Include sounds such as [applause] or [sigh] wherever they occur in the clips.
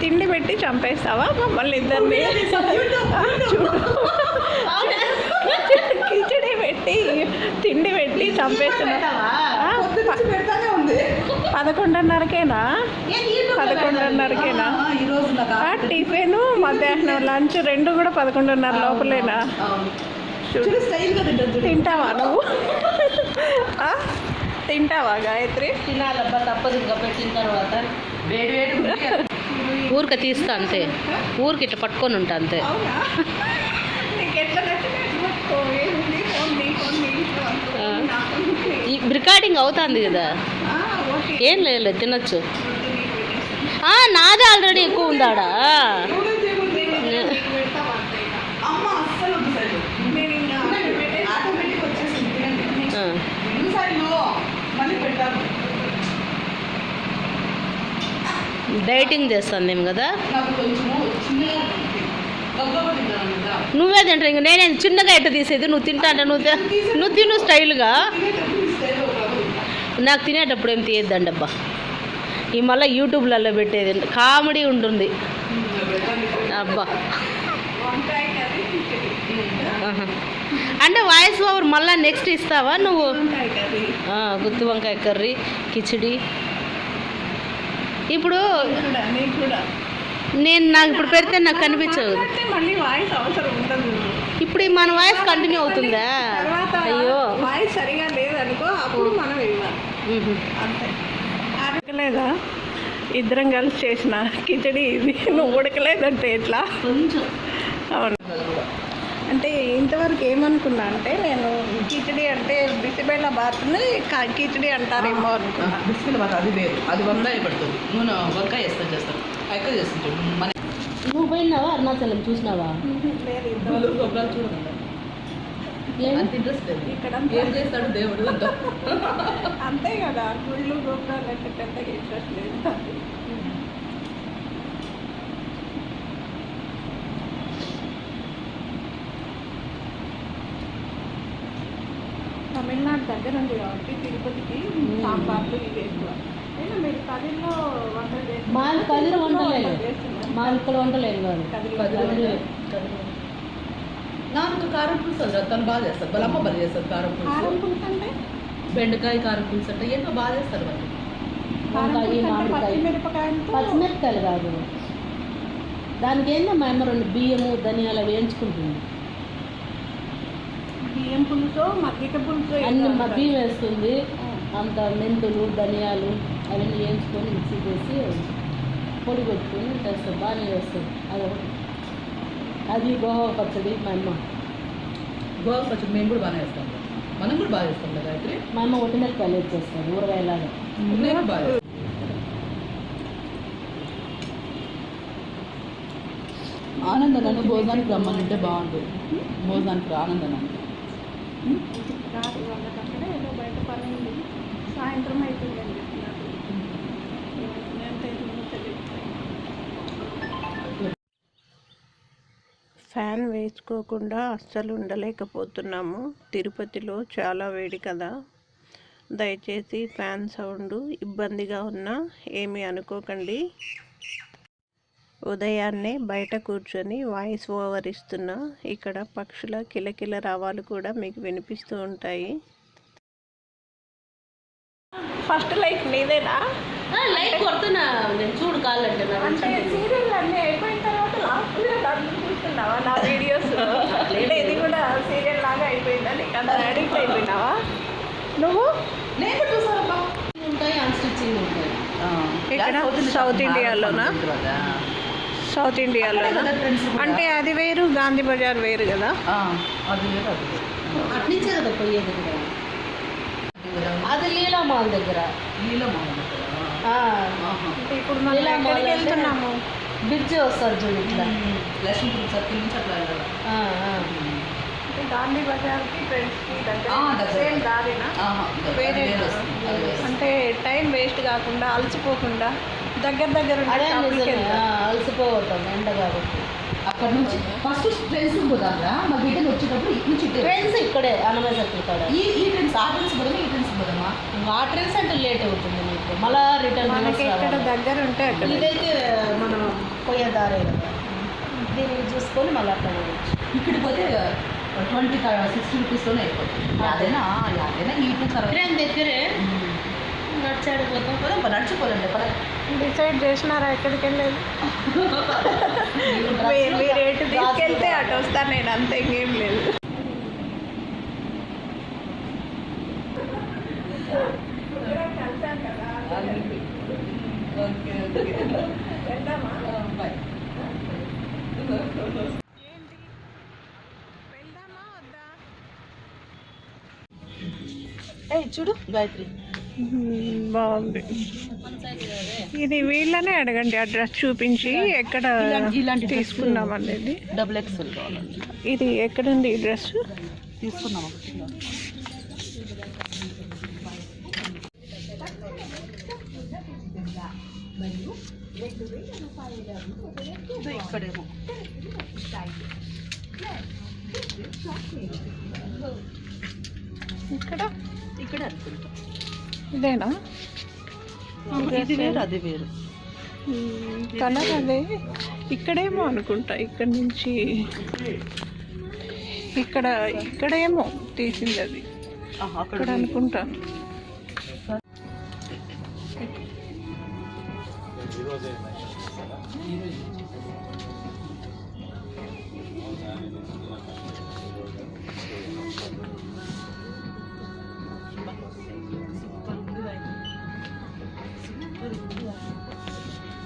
తిండి పెట్టి చంపేస్తావా? మమ్మల్ని ఇద్దరిని? కిచడి పెట్టి తిండి పెట్టి చంపేస్తున్నా. పదకొండున్నరకేనా? పదకొండున్నరకేనా? ఈ టిఫిన్ మధ్యాహ్నం లంచ్ రెండు కూడా పదకొండున్నర లోపలేనా? తింటావా నువ్వు? తింటావా గాయత్రి? తినాలబ్బా తప్పదు. ఇంకా పెట్టిన తర్వాత వేడి వేడి ఊరిక తీస్తా అంతే. ఊరికి ఇట్లా పట్టుకొని ఉంటా అంతే. రికార్డింగ్ అవుతుంది కదా. ఏం లేదు తినొచ్చు. నాది ఆల్రెడీ ఎక్కువ ఉందాడా చూడండి, ఏముంది? నీకు పెడతావా అంతే ఇక. అమ్మ అస్సలు వద్దు సైడు. నేను ఇంకా పెట్టేసి- ఆటోమేటిక్ వచ్చేసింది తినండి. ఆ. రెండు సార్లు మళ్ళీ పెట్టాను డైటింగ్ చేస్తాను కదా? నువ్వే తింటా ఇంక. నేనే చిన్నగా ఎట్ట తీసేది? నువ్వు తింటా అంటే నువ్వు నువ్వు తిను స్టైల్గా. నాకు తినేటప్పుడు ఏం తీయద్దండి అబ్బా. ఈ మళ్ళీ యూట్యూబ్లలో పెట్టేది కామెడీ ఉంటుంది. అబ్బా. అంటే వాయిస్ ఓవర్ మళ్ళీ నెక్స్ట్ ఇస్తావా నువ్వు? గుత్తి వంకాయ కర్రీ కిచిడి ఇప్పుడు. నేను నాకు ఇప్పుడు పెడితే నాకు కనిపించదు. ఇప్పుడు మన వాయిస్ కంటిన్యూ అవుతుందా? తర్వాత అయ్యో. వాయిస్ సరిగా లేదనుకో అప్పుడు మనం. అంతే ఇద్దరం కలిసి చేసిన కిచడి ఇది. నువ్వు ఉడకలేదంటే ఎట్లా? కొంచెం. ఇంతవరకు ఏమనుకున్నా అంటే నేను కిచడి అంటే బిసిబెళ్ళ బాత్ని క- కిచడి అంటారేమో అనుకున్నా. బిస్కెట్ బాగా అది వేరు. అది వంకాయ పడుతుంది. నూనె వంకాయ వేస్తాను చేస్తాను ఎక్కువ చేస్తుంటాడు. మన నువ్వు పోయినావా అరుణాచలం? చూసినావా? అంత ఇంట్రెస్ట్ లేదు. ఇక్కడ ఏం చేస్తాడు దేవుడు అంతా? [laughs] అంతే కదా గుళ్ళు గోపురాలు అంటే పెద్దగా ఇంట్రెస్ట్ లేదు. తమిళనాడు దగ్గర ఉంది కాబట్టి తిరుపతికి సాంబార్లు ఇవి ఎక్కువ. అయినా మీరు కదిలో వంటలు. మాది కదిరి వంటలేదు. మా ఇక్కడ వంటలేదు కాదు కదిరి కదిరి. నాకు కారం పులుసు అది తను బాగా చేస్తారు అమ్మ బాగా చేస్తారు కారం కారం పులుసు పులుసు అంటే? బెండకాయ కారం పులుసు అంటే ఎన్నో బాగా చేస్తారు వాళ్ళు కారం వంకాయ పులుసు అంటే మామిడికాయ. పచ్చిమిరపకాయలతో పచ్చిమిరపకాయలు కాదు. దానికి ఏందో మా అమ్మ రెండు బియ్యము ధనియాలు అవి వేయించుకుంటుంది. బియ్యం పులుసు మజ్జిగ పులుసు అన్ని ఏదో మా అంటారు. బియ్యం వేస్తుంది అంత మెంతులు ధనియాలు అవన్నీ వేయించుకొని మిక్సీ వేసి పొడి పెట్టుకొని చేస్తుంది బాగానే చేస్తుంది అదొకటి. అది గోవా పచ్చడి మా అమ్మ గోవా పచ్చడి మేము కూడా బాగానే వేస్తాం మనం కూడా బాగా చేస్తాం కదా గాయత్రి? మా అమ్మ ఒట్టిమిరపకాయలు వేసేస్తుంది ఊరగాయలాగా. నేను బాగా చేస్తాను. ఆనంద నన్ను భోజనానికి రమ్మనంటే బాగుంటుంది. భోజనానికి రా ఏదో బయట పని ఉంది సాయంత్రం అయిపోయింది అని ఫ్యాన్ వేసుకోకుండా అస్సలు ఉండలేకపోతున్నాము. తిరుపతిలో చాలా వేడి కదా. దయచేసి ఫ్యాన్ సౌండ్ ఇబ్బందిగా ఉన్నా ఏమీ అనుకోకండి. ఉదయాన్నే బయట కూర్చొని వాయిస్ ఓవర్ ఇస్తున్నా ఇక్కడ పక్షుల కిలకిల రావాలు కూడా మీకు వినిపిస్తూ ఉంటాయి. ఫస్ట్ లైక్ నీదేనా లైట్ కొడుతున్నా. నేను చూడు కాళ్ళంటే అంటే సీరియల్ అన్నీ అయిపోయిన తర్వాత లాస్ట్ చూస్తున్నావా? నా వీడియోస్ అంటే ఇది కూడా సీరియల్ లాగా అయిపోయిందా? నీకు అంత అడిక్ట్ అయిపోయినావా? నువ్వు? నేను ఉంటాయి అన్స్టిచ్చింగ్ ఉంటాయి. ఇక్కడ సౌత్ ఇండియాలోనా? సౌత్ ఇండియాలోనా అంటే అది వేరు గాంధీ బజార్ వేరు కదా? అది వేరు అది వేరు. అట్నుంచే కదా పోయేది కూడా అది లీలా మాల్ దగ్గర. ఇప్పుడు మనం ఎక్కడికి వెళ్తున్నాము? బ్రిడ్జ్ వస్తారు చూడు ఇట్లా లక్ష్మీపురం సర్కిల్ నుంచి అట్లా వెళ్ళాలి. ఆ, ఆ. అంటే గాంధీ బజార్కి ఫ్రెండ్స్కి. అంటే టైం వేస్ట్ కాకుండా అలసిపోకుండా దగ్గర దగ్గర అలసిపోతాం ఎండ కాబట్టి. అక్కడ నుంచి ఫస్ట్ ట్రైన్స్ పోదాంరా మా బిడ్డలు వచ్చేటప్పుడు ఇటు నుంచి. ట్రైన్స్ ఇక్కడే అన్నమయ్య సర్కిల్ కాడ. ఈ ఈ ట్రైన్స్ ఆ ట్రైన్స్ పోదామా ఈ ట్రైన్స్ పోదామా? ఆ ట్రైన్స్ అంటే లేట్ అవుతుంది మీకు. మళ్ళా రిటర్న్ దగ్గర ఉంటే అక్కడ. ఇదైతే మనం పోయే దారే కదా. దీన్ని చూసుకొని మళ్ళీ అట్లా పోవచ్చు. ఇక్కడ పోతే ట్వంటీ సిక్స్టీ రూపీస్లోనే అయిపోతుంది. అదేనా? అదేనా? ఈ ట్రైన్ దగ్గరే నడిచాడు పోతాం పోదాం పద, నడిచిపోదండి పద. డిసైడ్ చేసినారా ఎక్కడికి వెళ్ళేది మీరు ఎటు తీసుకెళ్తే అటు వస్తాను నేను అంతే ఇంకేం లేదు. ఏ చూడు గాయత్రి. బాగుంది. ఇది వీళ్ళనే అడగండి అడ్రస్ చూపించి ఎక్కడ తీసుకున్నాం అనేది. డబుల్ ఎక్స్ఎల్ కావాలండి. ఇది ఎక్కడుంది ఈ డ్రెస్ తీసుకున్నాం ఇక్కడేమో. ఇక్కడ? ఇక్కడ అనుకుంటా. ఇదేనా? ఇది వేరు అది వేరు. కలర్ అదే ఇక్కడేమో అనుకుంటా ఇక్కడ నుంచి. ఇక్కడ ఇక్కడేమో తీసింది అది. అక్కడ అనుకుంటా.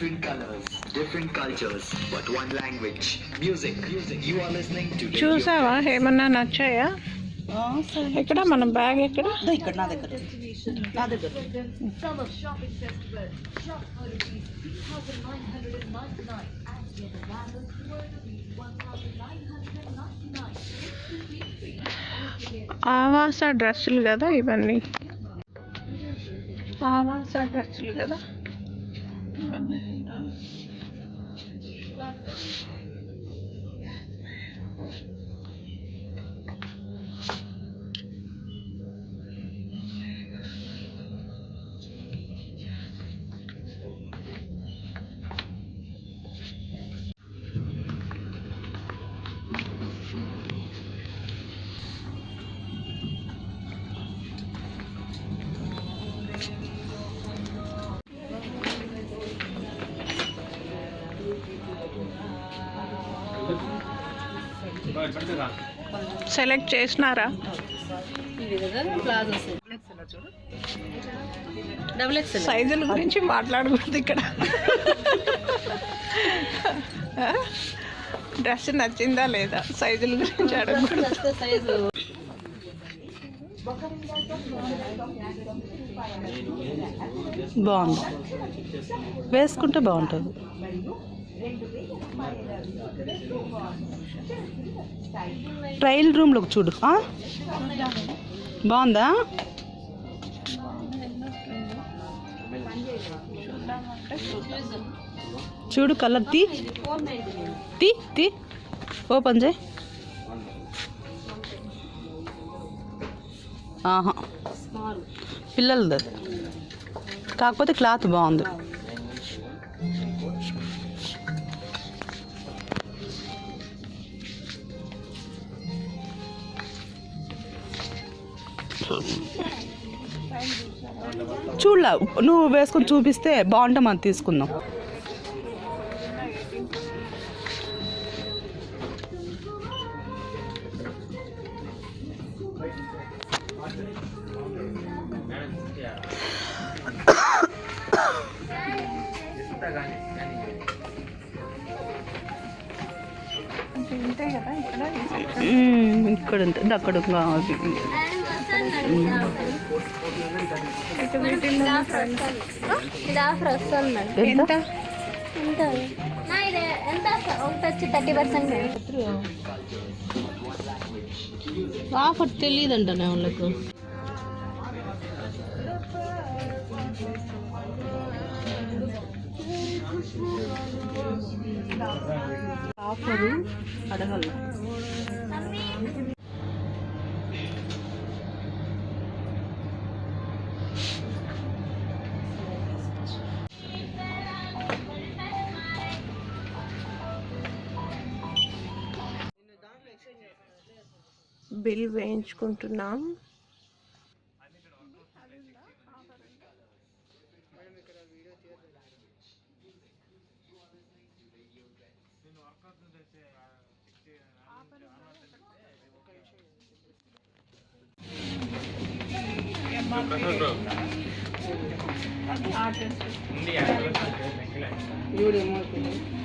Different colors, different cultures, but one language. Music. Music. You are listening to చూసావా ఏమన్నా నచ్చాయా ఆ, సరే ఎక్కడ మన బ్యాగ్ ఎక్కడ ఇక్కడ నా దగ్గర నా దగ్గర ఆవాస డ్రెస్సులు కదా ఇవన్నీ ఆవాస డ్రెస్సులు కదా Thank you. సెలెక్ట్ చేసినారా? డబుల్ ఎక్స్ఎల్ సైజుల గురించి మాట్లాడకూడదు ఇక్కడ. డ్రెస్ నచ్చిందా లేదా? సైజుల గురించి అడగకూడదు. బాగుంది. వేసుకుంటే బాగుంటుంది. ట్రయల్ రూమ్లోకి చూడు. బాగుందా? చూడు కలర్. తీ. తీ తీ. ఓపెన్ చేయి. ఆహా. పిల్లలది. కాకపోతే క్లాత్ బాగుంది. చూడలా నువ్వు వేసుకొని చూపిస్తే బాగుంటే మనం తీసుకుందాం. ఇక్కడ ఉంటుంది అక్కడ ఎంత? ఎంత ఒకటి వచ్చి థర్టీ పర్సెంట్ ఆఫర్ తెలియదంట వాళ్ళకు. ఆఫరు అడగల. బిల్ వేయించుకుంటున్నాం.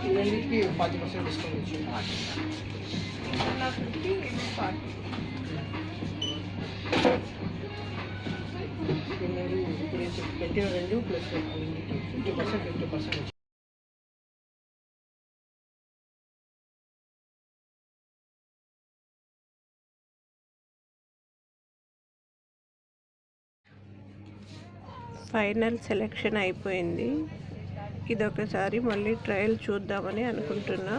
ఇవన్నిటికి ఫార్టీ పర్సెంట్ డిస్కౌంట్ వచ్చింది పెట్టిన రెండు plus fifty percent fifty percent final selection అయిపోయింది. ఇదొకసారి మళ్ళీ ట్రయల్ చూద్దామని అనుకుంటున్నా.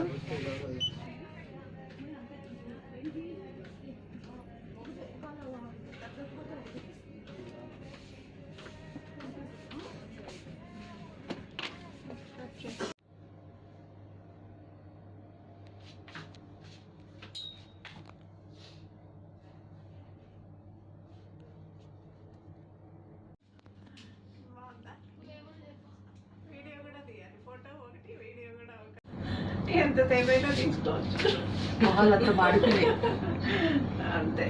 ఎంతసేపు అయినా తీసుకోవచ్చు. మొహాలంతా మాడిపోయినాయి అంతే.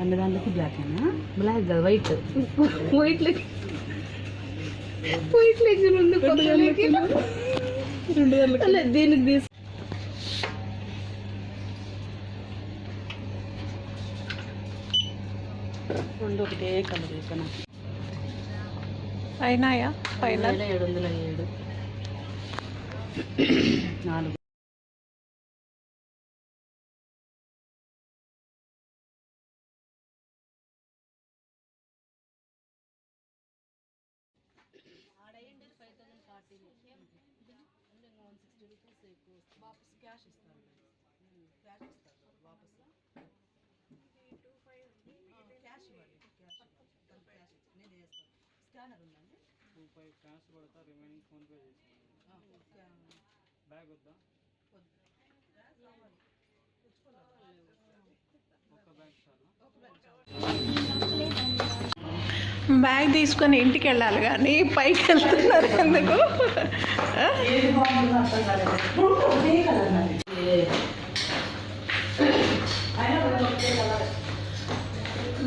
అన్ని దాంట్లోకి బ్లాక్ బ్లాక్ కదా వైట్ వైట్ వైట్ లెగ్ ఉంది రెండు దీనికి రెండు ఒకటే కలర్ ఇక్కడ అయినాయా? ఫైనల్? ఏడు వందల ఏడు. నాలుగు. రూపాయి క్యాష్ పడతా రిమైనింగ్ ఫోన్పే చేసాను బ్యాగ్ వద్దా? ఒక బ్యాగ్ చాలా? బ్యాగ్ తీసుకొని ఇంటికి వెళ్ళాలి కానీ పైకి వెళ్తున్నారు ఎందుకు?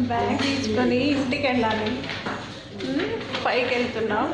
బ్యాగ్ తీసుకొని ఇంటికి వెళ్ళాలి. పైకి వెళ్తున్నాం